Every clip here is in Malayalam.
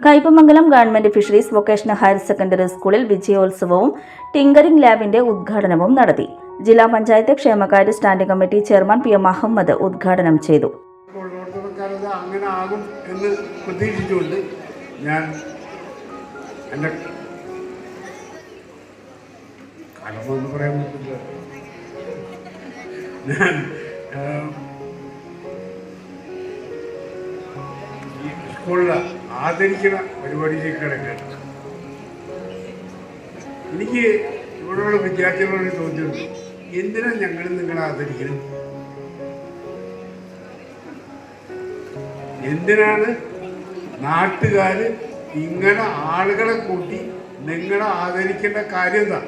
Kaipamangalam government fisheries vocational higher secondary സ്കൂളിൽ വിജയോത്സവവും ടിങ്കറിംഗ് ലാബിന്റെ ഉദ്ഘാടനവും നടത്തി. ജില്ലാ പഞ്ചായത്ത് ക്ഷേമകാര്യ standing committee chairman P M Ahammed ഉദ്ഘാടനം ചെയ്തു. അങ്ങനെ ആകും എന്ന് പ്രതീക്ഷിച്ചുകൊണ്ട് ഞാൻ എന്റെ കടമെന്ന് പറയാൻ പറ്റില്ല. ഞാൻ സ്കൂളിൽ ആദരിക്കുന്ന പരിപാടിയിലേക്ക് കിടക്കുകയാണ് എനിക്ക് ഇവിടെയുള്ള വിദ്യാർത്ഥികളോട് ചോദ്യം എന്തിനാണ് ഞങ്ങൾ നിങ്ങളെ ആദരിക്കണം എന്തിനാണ് നാട്ടുകാർ ഇങ്ങനെ ആളുകളെ കൂട്ടി നിങ്ങളെ ആദരിക്കേണ്ട കാര്യം എന്താ?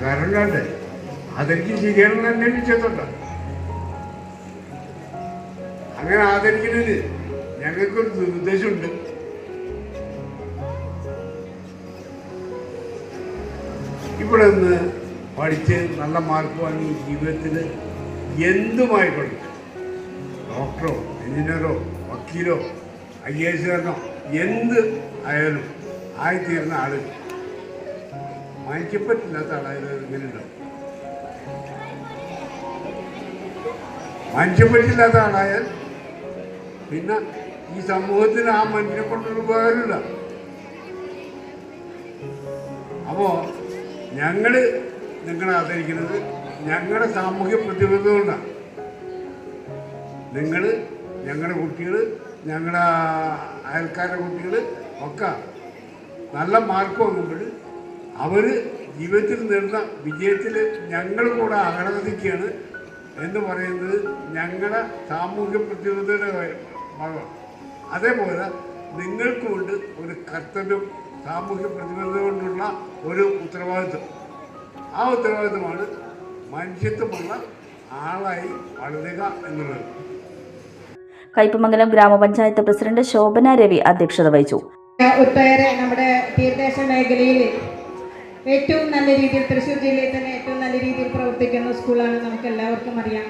കാരണം ആദരിക്കും ശരിയാണെന്ന് അന്വേഷിച്ചോണ്ട അങ്ങനെ ആദരിക്കുന്നതിന് ഞങ്ങൾക്കൊരു നിർദ്ദേശമുണ്ട് ഇവിടെ നിന്ന് പഠിച്ച് നല്ല മാർക്ക് വാങ്ങി ജീവിതത്തിൽ എന്തുമായിക്കൊള്ളു ഡോക്ടറോ എഞ്ചിനീയറോ വക്കീലോ ഐ എ എസ്കാരനോ എന്ത് ആയാലും ആയിത്തീരുന്ന ആൾ മാനിക്കപ്പറ്റില്ലാത്ത ആളായത് ഇങ്ങനെ ഉണ്ടാവും മാനിക്കപ്പറ്റില്ലാത്ത ആളായാൽ പിന്നെ ഈ സമൂഹത്തിന് ആ മനുഷ്യനെ കൊണ്ടൊരു ഉപകാരമില്ല. അപ്പോ ഞങ്ങൾ നിങ്ങളെ ആദരിക്കുന്നത് ഞങ്ങളുടെ സാമൂഹ്യ പ്രതിബദ്ധത കൊണ്ടാണ്. നിങ്ങൾ ഞങ്ങളുടെ കുട്ടികൾ ഞങ്ങളുടെ അയൽക്കാരുടെ കുട്ടികൾ ഒക്കെ നല്ല മാർക്ക് വാങ്ങുമ്പോൾ അവർ ജീവിതത്തിൽ നേടുന്ന വിജയത്തിൽ ഞങ്ങൾ കൂടെ അകടനിക്കുകയാണ് എന്ന് പറയുന്നത് ഞങ്ങളുടെ സാമൂഹ്യ പ്രതിബദ്ധതയുടെ ഭാഗമാണ് അതേപോലെ നിങ്ങൾക്കുമുണ്ട് ഒരു കർത്തവ്യം സാമൂഹ്യ പ്രതിബദ്ധത കൊണ്ടുള്ള ഒരു ഉത്തരവാദിത്വം. ആ ഉത്തരവാദിത്വമാണ് മനുഷ്യത്വമുള്ള ആളായി വളരുക എന്നുള്ളത്. കയ്പമംഗലം ഗ്രാമപഞ്ചായത്ത് പ്രസിഡന്റ് ശോഭന രവി അധ്യക്ഷത വഹിച്ചു. ഒട്ടേറെ നമ്മുടെ തീരദേശ മേഖലയിൽ ഏറ്റവും നല്ല രീതിയിൽ തൃശ്ശൂർ ജില്ലയിൽ തന്നെ ഏറ്റവും നല്ല രീതിയിൽ പ്രവർത്തിക്കുന്ന സ്കൂളാണ് നമുക്ക് എല്ലാവർക്കും അറിയാം.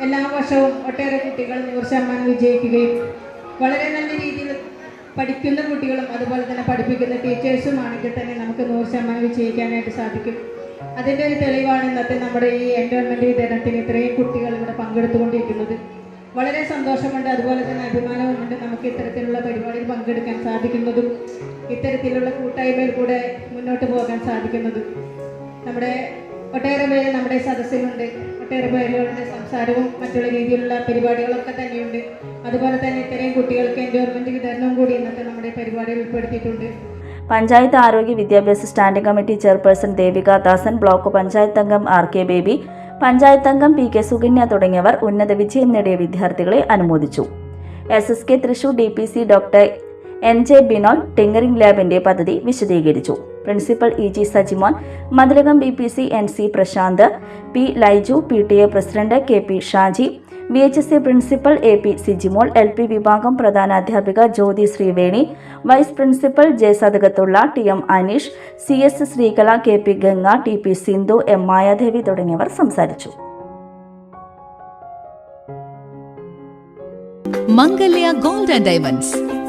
എല്ലാ വർഷവും ഒട്ടേറെ കുട്ടികൾ നൂറ് ശതമാനം വിജയിക്കുകയും വളരെ നല്ല രീതിയിൽ പഠിക്കുന്ന കുട്ടികളും അതുപോലെ തന്നെ പഠിപ്പിക്കുന്ന ടീച്ചേഴ്സും ആണെങ്കിൽ തന്നെ നമുക്ക് നൂറ് ശതമാനം വിജയിക്കാനായിട്ട് സാധിക്കും. അതിന്റെ ഒരു തെളിവാണ് ഇന്നത്തെ നമ്മുടെ ഈ എൻവയോൺമെന്റ് വിതരണത്തിന് ഇത്രയും കുട്ടികൾ ഇവിടെ പങ്കെടുത്തുകൊണ്ടിരിക്കുന്നത്. വളരെ സന്തോഷമുണ്ട്. അതുപോലെ തന്നെ അഭിമാനവുമുണ്ട് നമുക്ക് ഇത്തരത്തിലുള്ള പരിപാടിയിൽ പങ്കെടുക്കാൻ സാധിക്കുന്നതും ഇത്തരത്തിലുള്ള കൂട്ടായ്മയിൽ കൂടെ മുന്നോട്ട് പോകാൻ സാധിക്കുന്നതും. നമ്മുടെ ഒട്ടേറെ പേര് നമ്മുടെ സദസ്സിലുണ്ട്. ഒട്ടേറെ പേരുകളുടെ സംസാരവും മറ്റുള്ള രീതിയിലുള്ള പരിപാടികളൊക്കെ തന്നെയുണ്ട്. അതുപോലെ തന്നെ ഇത്രയും കുട്ടികൾക്ക് എൻജോയ്മെന്റ് വിതരണവും കൂടി ഇന്നത്തെ നമ്മുടെ പരിപാടിയിൽ ഉൾപ്പെടുത്തിയിട്ടുണ്ട്. പഞ്ചായത്ത് ആരോഗ്യ വിദ്യാഭ്യാസ standing committee chairperson Devika Dasan block panchayat അംഗം ആർ കെ ബേബി പഞ്ചായത്ത് അംഗം പി കെ സുകന്യ തുടങ്ങിയവർ ഉന്നത വിജയം നേടിയ വിദ്യാർത്ഥികളെ അനുമോദിച്ചു. S S K Thrissur D P C doctor N J Binol tinkering ലാബിന്റെ പദ്ധതി വിശദീകരിച്ചു. Principal E G Sajimon Mathilakam B P C N C Prashanth P Laiju P T A president K P Shaji V H S C principal A P Sijimol L P വിഭാഗം പ്രധാന അധ്യാപിക Jyothi Sreeveni vice principal J Sadakathulla T M Aneesh C S Sreekala K P Ganga T P Sindhu M Mayadevi തുടങ്ങിയവർ സംസാരിച്ചു. Mangalya gold and diamonds.